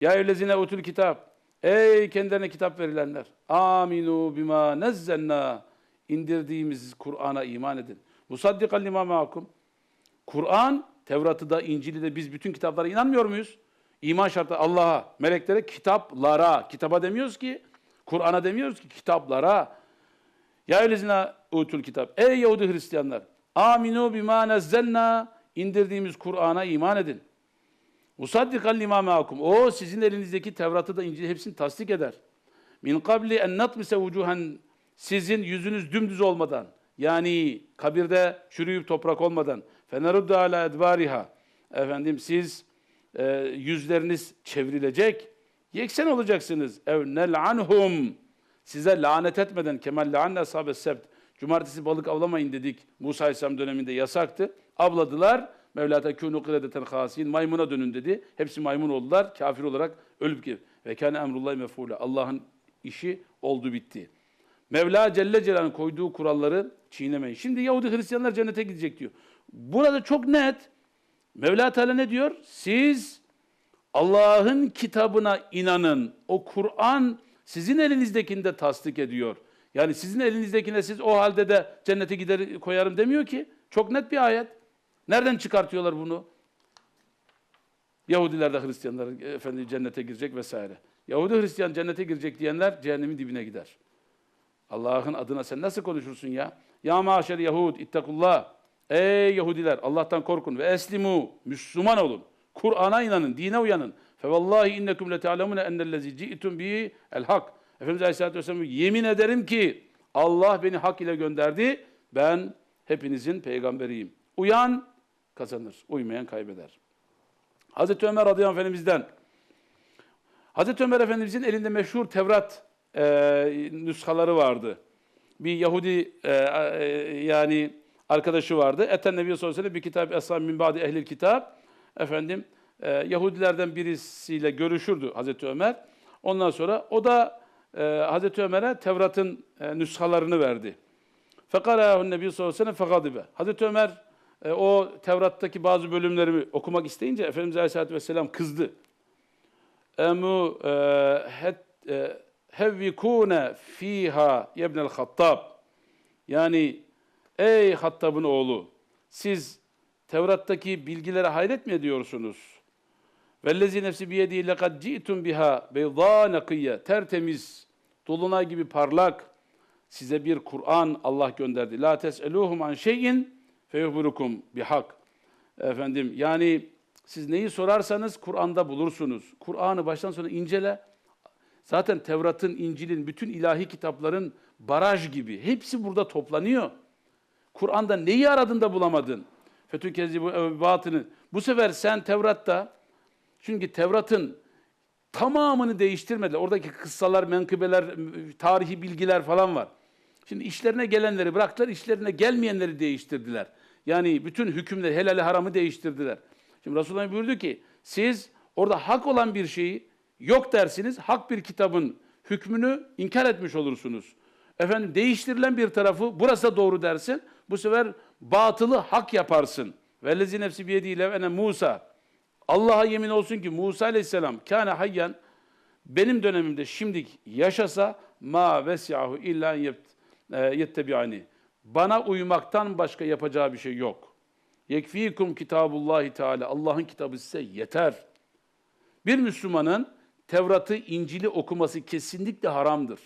Ya eyyühellezine utul kitap. Ey kendilerine kitap verilenler. Aminu bima nezzelna. indirdiğimiz Kur'an'a iman edin. Musaddikan lima ma'akum. Kur'an, Tevrat'ı da, İncil'i de biz bütün kitaplara inanmıyor muyuz? İman şartı Allah'a, meleklere, kitaplara. Kitaba demiyoruz ki, Kur'an'a demiyoruz ki, kitaplara. Ya eylezine utul kitap. Ey Yahudi Hristiyanlar. Aminu bima nezzelna. indirdiğimiz Kur'an'a iman edin. Musaddikan lima ma'akum. O sizin elinizdeki Tevrat'ı da İncil'i hepsini tasdik eder. Min kabli en natmise vucuhan sizin yüzünüz dümdüz olmadan yani kabirde çürüyüp toprak olmadan. Feneruddu ala edbariha. Efendim siz e, yüzleriniz çevrilecek yeksen olacaksınız. Ev nel'anhum. Size lanet etmeden kemal la'anne ashabe sebt. Cumartesi balık avlamayın dedik. Musa Aleyhisselam döneminde yasaktı. Avladılar Mevla tekûnû kıredeten hâsîn maymuna dönün dedi hepsi maymun oldular kafir olarak ölüp gibi ve kâne emrullahi mefûle Allah'ın işi oldu bitti. Mevla Celle Celal'in koyduğu kuralları çiğnemeyin. Şimdi Yahudi Hristiyanlar cennete gidecek diyor. Burada çok net. Mevla Teala ne diyor? Siz Allah'ın kitabına inanın. O Kur'an sizin elinizdekini de tasdik ediyor. Yani sizin elinizdekine siz o halde de cennete gider koyarım demiyor ki. Çok net bir ayet. Nereden çıkartıyorlar bunu? Yahudiler de Hristiyanlar efendim cennete girecek vesaire. Yahudi Hristiyan cennete girecek diyenler cehennemin dibine gider. Allah'ın adına sen nasıl konuşursun ya? Ya maşer Yahud ittakullah. Ey Yahudiler Allah'tan korkun ve eslimu Müslüman olun. Kur'an'a inanın, dine uyanın. Fe vallahi innekum le ta'lemune ennellezi ci'tum bi el hak. Efendimiz Aleyhisselatü Vesselam yemin ederim ki Allah beni hak ile gönderdi. Ben hepinizin peygamberiyim. Uyan kazanır, uymayan kaybeder. Hazreti Ömer radıyallahu efendimizden Hazreti Ömer Efendimizin elinde meşhur Tevrat e, nüshaları vardı. Bir Yahudi e, e, yani arkadaşı vardı. Eten Nebi sallallahu aleyhi ve bir kitap Eshab min ba'di ehlil kitap. Efendim e, Yahudilerden birisiyle görüşürdü Hazreti Ömer. Ondan sonra o da e, Hazreti Ömer'e Tevrat'ın e, nüshalarını verdi. Fekarâhun Nebi sallallahu aleyhi ve sellem fekadibe. Hazreti Ömer e, o Tevrat'taki bazı bölümlerimi okumak isteyince Efendimiz Aleyhisselatü Vesselam kızdı. Emu e, het, e, hevvikune fiha yebnel hattab. Yani ey Hattab'ın oğlu siz Tevrat'taki bilgilere hayret mi ediyorsunuz? Vellezi nefsi biyedi lekad ci'tum biha beyza nakiyye tertemiz dolunay gibi parlak size bir Kur'an Allah gönderdi. La tes'eluhum an şeyin feyuhburukum bihak. Efendim yani siz neyi sorarsanız Kur'an'da bulursunuz. Kur'an'ı baştan sona incele. Zaten Tevrat'ın, İncil'in, bütün ilahi kitapların baraj gibi. Hepsi burada toplanıyor. Kur'an'da neyi aradın da bulamadın? Fetü kezi bu batını. Bu sefer sen Tevrat'ta, çünkü Tevrat'ın tamamını değiştirmediler. Oradaki kıssalar, menkıbeler, tarihi bilgiler falan var. Şimdi işlerine gelenleri bıraktılar, işlerine gelmeyenleri değiştirdiler. Yani bütün hükümleri, helali haramı değiştirdiler. Şimdi Resulullah buyurdu ki, siz orada hak olan bir şeyi yok dersiniz, hak bir kitabın hükmünü inkar etmiş olursunuz. Efendim değiştirilen bir tarafı burası da doğru dersin, bu sefer batılı hak yaparsın. Vellezi nefsi biyediyle ene Musa. Allah'a yemin olsun ki Musa aleyhisselam kâne hayyan benim dönemimde şimdik yaşasa ma vesiyahu illa yettebi'ani. Bana uymaktan başka yapacağı bir şey yok. Yekfikum kitabullahi teala. Allah'ın kitabı size yeter. Bir Müslümanın Tevrat'ı, İncil'i okuması kesinlikle haramdır.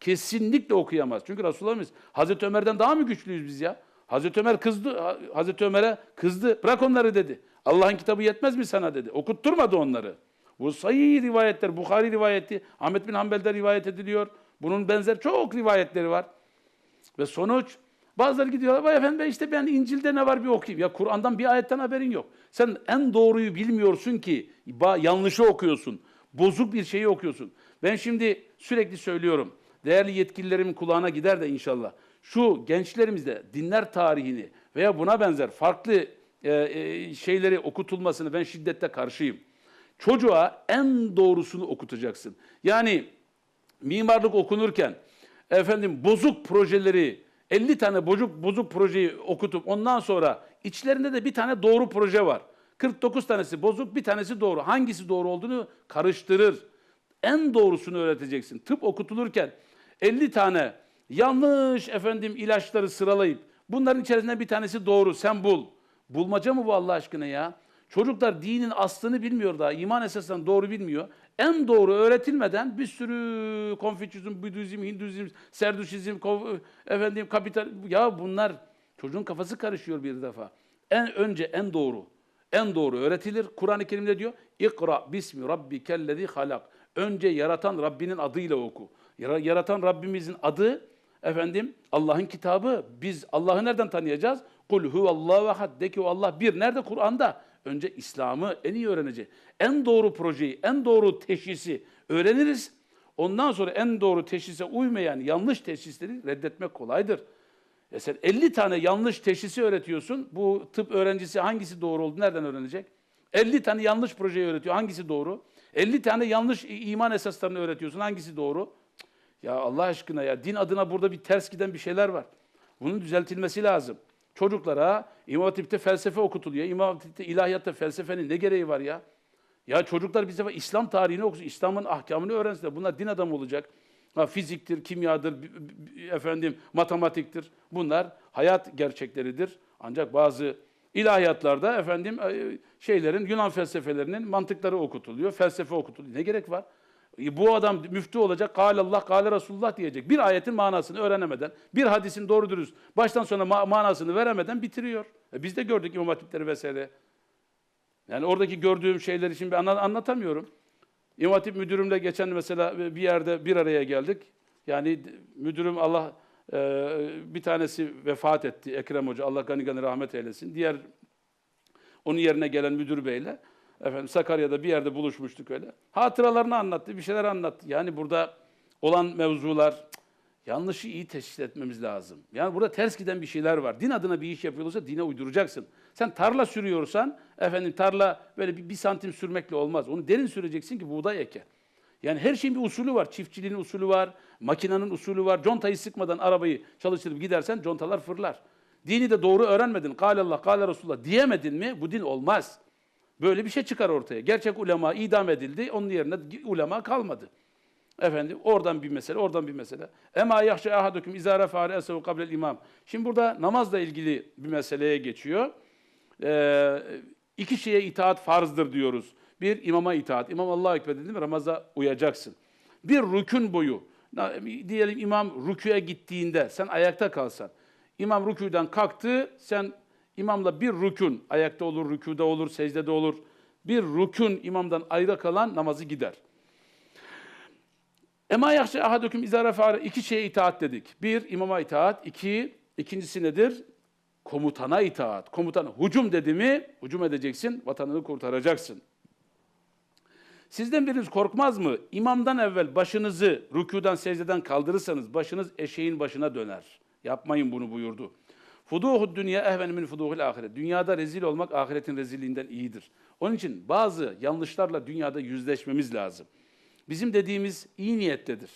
Kesinlikle okuyamaz. Çünkü Resulullah'ımız Hazreti Ömer'den daha mı güçlüyüz biz ya? Hazreti Ömer kızdı, Hazreti Ömer'e kızdı. Bırak onları dedi. Allah'ın kitabı yetmez mi sana dedi. Okutturmadı onları. Bu sayı rivayetler, Bukhari rivayeti, Ahmet bin Hanbel'de rivayet ediliyor. Bunun benzer çok rivayetleri var. Ve sonuç bazıları gidiyorlar, vay efendim işte ben İncil'de ne var bir okuyayım. Ya Kur'an'dan bir ayetten haberin yok. Sen en doğruyu bilmiyorsun ki, yanlışı okuyorsun. Bozuk bir şeyi okuyorsun. Ben şimdi sürekli söylüyorum. Değerli yetkililerimin kulağına gider de inşallah. Şu gençlerimizde dinler tarihini veya buna benzer farklı e, e, şeyleri okutulmasını ben şiddette karşıyım. Çocuğa en doğrusunu okutacaksın. Yani mimarlık okunurken efendim bozuk projeleri 50 tane bozuk bozuk projeyi okutup ondan sonra içlerinde de bir tane doğru proje var. 49 tanesi bozuk, bir tanesi doğru. Hangisi doğru olduğunu karıştırır. En doğrusunu öğreteceksin. Tıp okutulurken 50 tane yanlış efendim ilaçları sıralayıp bunların içerisinden bir tanesi doğru sen bul. Bulmaca mı bu Allah aşkına ya? Çocuklar dinin aslını bilmiyor daha. iman esaslarını doğru bilmiyor. En doğru öğretilmeden bir sürü Konfüçyüzm, Budizm, Hinduizm, Serdüşizm, efendim kapital ya bunlar çocuğun kafası karışıyor bir defa. En önce en doğru. En doğru öğretilir. Kur'an-ı Kerim'de diyor: "İkra bismi rabbikellezî halak." Önce yaratan Rabbinin adıyla oku. Yara- Yaratan Rabbimizin adı efendim Allah'ın kitabı. Biz Allah'ı nereden tanıyacağız? Kul huvallahu ehad. De ki o Allah bir. Nerede? Kur'an'da. Önce İslam'ı en iyi öğreneceğiz. En doğru projeyi, en doğru teşhisi öğreniriz. Ondan sonra en doğru teşhise uymayan yanlış teşhisleri reddetmek kolaydır. E sen 50 tane yanlış teşhisi öğretiyorsun. Bu tıp öğrencisi hangisi doğru oldu nereden öğrenecek? 50 tane yanlış projeyi öğretiyor. Hangisi doğru? 50 tane yanlış iman esaslarını öğretiyorsun. Hangisi doğru? Ya Allah aşkına ya din adına burada bir ters giden bir şeyler var. Bunun düzeltilmesi lazım. Çocuklara İmam Hatip'te felsefe okutuluyor. İmam Hatip'te ilahiyatta felsefenin ne gereği var ya? Ya çocuklar sefer İslam tarihini okusun, İslam'ın ahkamını öğrensinler. Bunlar din adamı olacak. Ha, fiziktir, kimyadır, efendim matematiktir. Bunlar hayat gerçekleridir. Ancak bazı ilahiyatlarda efendim e, şeylerin Yunan felsefelerinin mantıkları okutuluyor, felsefe okutuluyor. Ne gerek var? Bu adam müftü olacak, kâle Allah, kâle Resulullah diyecek. Bir ayetin manasını öğrenemeden, bir hadisin doğru dürüst baştan sona ma- manasını veremeden bitiriyor. E biz de gördük İmam Hatipleri vesaire. Yani oradaki gördüğüm şeyleri şimdi anlatamıyorum. İmam Hatip müdürümle geçen mesela bir yerde bir araya geldik. Yani müdürüm Allah e, bir tanesi vefat etti Ekrem Hoca. Allah gani gani rahmet eylesin. Diğer onun yerine gelen müdür beyle efendim Sakarya'da bir yerde buluşmuştuk öyle. Hatıralarını anlattı, bir şeyler anlattı. Yani burada olan mevzular yanlışı iyi teşhis etmemiz lazım. Yani burada ters giden bir şeyler var. Din adına bir iş yapıyorsa dine uyduracaksın. Sen tarla sürüyorsan efendim tarla böyle bir, bir santim sürmekle olmaz. Onu derin süreceksin ki buğday eke. Yani her şeyin bir usulü var. Çiftçiliğin usulü var, makinenin usulü var. Contayı sıkmadan arabayı çalıştırıp gidersen contalar fırlar. Dini de doğru öğrenmedin. Kâle Allah, kâle Resulullah diyemedin mi bu din olmaz. Böyle bir şey çıkar ortaya. Gerçek ulema idam edildi. Onun yerine ulema kalmadı. Efendim oradan bir mesele, oradan bir mesele. Ema yahşe ahadukum izara fare esevu kablel imam. Şimdi burada namazla ilgili bir meseleye geçiyor. Ee, iki şeye itaat farzdır diyoruz. Bir imama itaat. İmam Allahu ekber dedi mi namaza uyacaksın. Bir rükün boyu. Diyelim imam rüküye gittiğinde sen ayakta kalsan. İmam rüküden kalktı. Sen imamla bir rükün ayakta olur, rüküde olur, secdede olur. Bir rükün imamdan ayrı kalan namazı gider. Ema yakşe ahadüküm izâre fâre iki şeye itaat dedik. Bir, imama itaat. iki ikincisi nedir? Komutana itaat. Komutan hücum dedi mi, hücum edeceksin, vatanını kurtaracaksın. Sizden biriniz korkmaz mı? İmamdan evvel başınızı rükûdan, secdeden kaldırırsanız başınız eşeğin başına döner. Yapmayın bunu buyurdu. Fuduhud dünya ehven min fuduhil ahiret. Dünyada rezil olmak ahiretin rezilliğinden iyidir. Onun için bazı yanlışlarla dünyada yüzleşmemiz lazım. Bizim dediğimiz iyi niyettedir.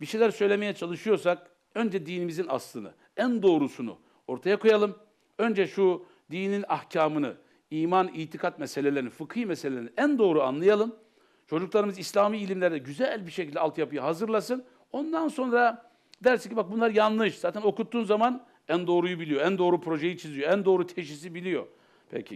Bir şeyler söylemeye çalışıyorsak önce dinimizin aslını, en doğrusunu ortaya koyalım. Önce şu dinin ahkamını, iman, itikat meselelerini, fıkhi meselelerini en doğru anlayalım. Çocuklarımız İslami ilimlerde güzel bir şekilde altyapıyı hazırlasın. Ondan sonra dersin ki bak bunlar yanlış. Zaten okuttuğun zaman en doğruyu biliyor, en doğru projeyi çiziyor, en doğru teşhisi biliyor. Peki